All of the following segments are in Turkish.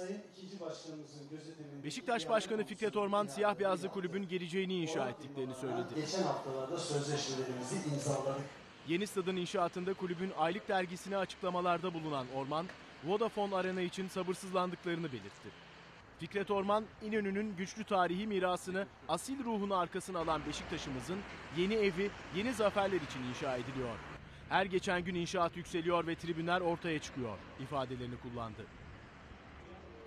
Sayın ikinci başkanımızın gözetiminde... Beşiktaş Başkanı Fikret Orman siyah beyazlı kulübün geleceğini inşa ettiklerini söyledi. Geçen haftalarda sözleşmelerimizi imzaladık. Yeni stadın inşaatında kulübün aylık dergisine açıklamalarda bulunan Orman, Vodafone Arena için sabırsızlandıklarını belirtti. Fikret Orman, İnönü'nün güçlü tarihi mirasını, asil ruhunu arkasına alan Beşiktaş'ımızın yeni evi, yeni zaferler için inşa ediliyor. Her geçen gün inşaat yükseliyor ve tribünler ortaya çıkıyor ifadelerini kullandı.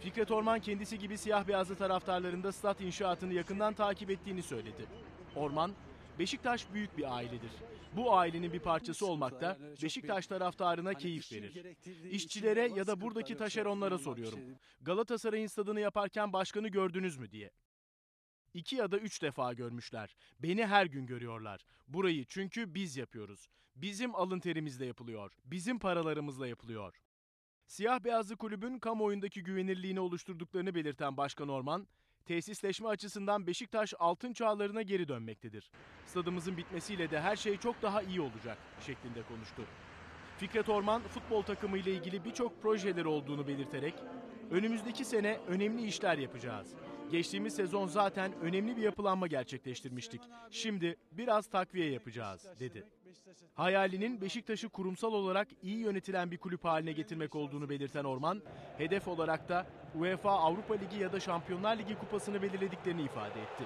Fikret Orman kendisi gibi siyah beyazlı taraftarlarında stat inşaatını yakından takip ettiğini söyledi. Orman, Beşiktaş büyük bir ailedir. Bu ailenin bir parçası olmak da Beşiktaş taraftarına keyif verir. İşçilere ya da buradaki taşeronlara soruyorum. Galatasaray'ın stadını yaparken başkanı gördünüz mü diye. İki ya da üç defa görmüşler. Beni her gün görüyorlar. Burayı çünkü biz yapıyoruz. Bizim alın terimizle yapılıyor. Bizim paralarımızla yapılıyor. Siyah beyazlı kulübün kamuoyundaki güvenirliğini oluşturduklarını belirten Başkan Orman, tesisleşme açısından Beşiktaş altın çağlarına geri dönmektedir. Stadımızın bitmesiyle de her şey çok daha iyi olacak şeklinde konuştu. Fikret Orman futbol takımı ile ilgili birçok projeleri olduğunu belirterek önümüzdeki sene önemli işler yapacağız. Geçtiğimiz sezon zaten önemli bir yapılanma gerçekleştirmiştik. Şimdi biraz takviye yapacağız dedi. Hayalinin Beşiktaş'ı kurumsal olarak iyi yönetilen bir kulüp haline getirmek olduğunu belirten Orman, hedef olarak da UEFA Avrupa Ligi ya da Şampiyonlar Ligi kupasını belirlediklerini ifade etti.